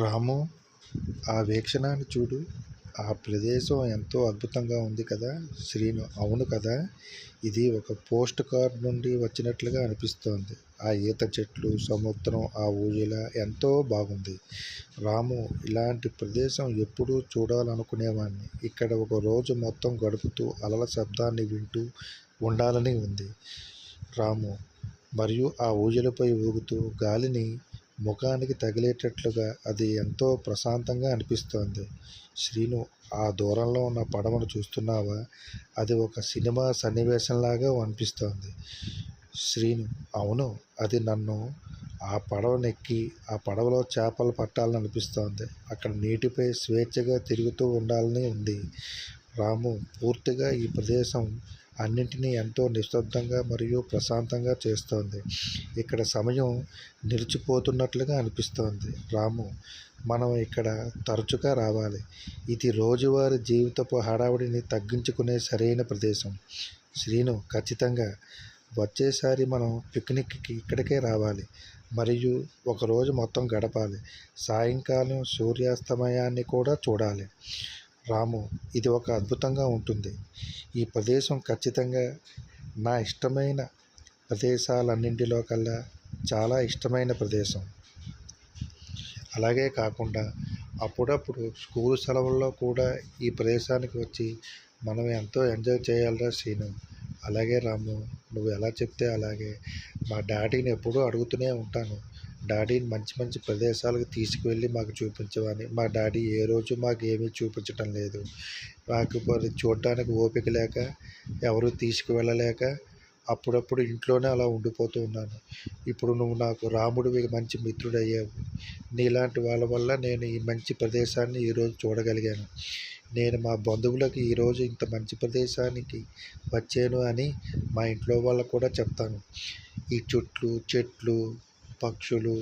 రాము ఆ వీక్షణాన్ని చూడు. ఆ ప్రదేశం ఎంతో అద్భుతంగా ఉంది కదా శ్రీను. అవును కదా ఇది ఒక పోస్ట్ కార్డ్ నుండి వచ్చినట్లుగా అనిపిస్తోంది. ఆ ఈత చెట్లు సముద్రం ఆ ఊజల ఎంతో బాగుంది. రాము ఇలాంటి ప్రదేశం ఎప్పుడూ చూడాలనుకునేవాడిని ఇక్కడ ఒక రోజు మొత్తం గడుపుతూ అలల శబ్దాన్ని వింటూ ఉండాలని ఉంది. రాము మరియు ఆ ఊజలపై ఊగుతూ గాలిని ముఖానికి తగిలేటట్లుగా అది ఎంతో ప్రశాంతంగా అనిపిస్తోంది. శ్రీను ఆ దూరంలో ఉన్న పడవను చూస్తున్నావా? అది ఒక సినిమా సన్నివేశంలాగా అనిపిస్తోంది. శ్రీను అవును అది నన్ను ఆ పడవనెక్కి ఆ పడవలో చేపలు పట్టాలని అనిపిస్తోంది. అక్కడ నీటిపై స్వేచ్ఛగా తిరుగుతూ ఉండాలని ఉంది. రాము పూర్తిగా ఈ ప్రదేశం అన్నింటినీ ఎంతో నిశ్శబ్దంగా మరియు ప్రశాంతంగా చేస్తోంది. ఇక్కడ సమయం నిలిచిపోతున్నట్లుగా అనిపిస్తోంది. రాము మనం ఇక్కడ తరచుగా రావాలి. ఇది రోజువారీ జీవితపు హడావుడిని తగ్గించుకునే సరైన ప్రదేశం. శ్రీను ఖచ్చితంగా. వచ్చేసారి మనం పిక్నిక్కి ఇక్కడికే రావాలి. మరియు ఒకరోజు మొత్తం గడపాలి. సాయంకాలం సూర్యాస్తమయాన్ని కూడా చూడాలి. రాము ఇది ఒక అద్భుతంగా ఉంటుంది. ఈ ప్రదేశం ఖచ్చితంగా నా ఇష్టమైన ప్రదేశాలన్నింటిలో కల్లా చాలా ఇష్టమైన ప్రదేశం. అలాగే కాకుండా అప్పుడప్పుడు స్కూల్ సెలవుల్లో కూడా ఈ ప్రదేశానికి వచ్చి మనం ఎంతో ఎంజాయ్ చేయాలరా శ్రీను అలాగే రాము నువ్వు ఎలా చెప్తే అలాగే. మా డాడీని ఎప్పుడూ అడుగుతూనే ఉంటాను. డాడీని మంచి మంచి ప్రదేశాలకు తీసుకువెళ్ళి మాకు చూపించమని. మా డాడీ ఏ రోజు మాకు ఏమీ చూపించటం లేదు. మాకు చూడటానికి ఓపిక లేక ఎవరు తీసుకువెళ్ళలేక అప్పుడప్పుడు ఇంట్లోనే అలా ఉండిపోతూ ఉన్నాను. ఇప్పుడు నువ్వు నాకు రాముడివి మంచి మిత్రుడు అయ్యావు నీలాంటి వాళ్ళ వల్ల నేను ఈ మంచి ప్రదేశాన్ని ఈరోజు చూడగలిగాను. నేను మా బంధువులకు ఈరోజు ఇంత మంచి ప్రదేశానికి వచ్చాను అని మా ఇంట్లో వాళ్ళకు కూడా చెప్తాను. ఈ చుట్లు చెట్లు పక్షులు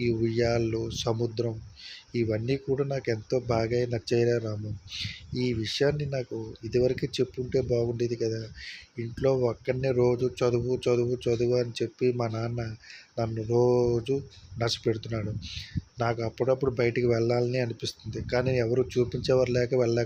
ఈ ఉయ్యాళ్ళు సముద్రం ఇవన్నీ కూడా నాకు ఎంతో బాగా నచ్చాయిరా రాము. ఈ విషయాన్ని నాకు ఇదివరకే చెప్పుంటే బాగుండేది కదా. ఇంట్లో ఒక్కడినే రోజు చదువు చదువు చదువు అని చెప్పి మా నాన్న నన్ను రోజు నచ్చపెడుతున్నాడు నాకు అప్పుడప్పుడు బయటికి వెళ్ళాలని అనిపిస్తుంది. కానీ ఎవరు చూపించేవారు లేక వెళ్ళలేక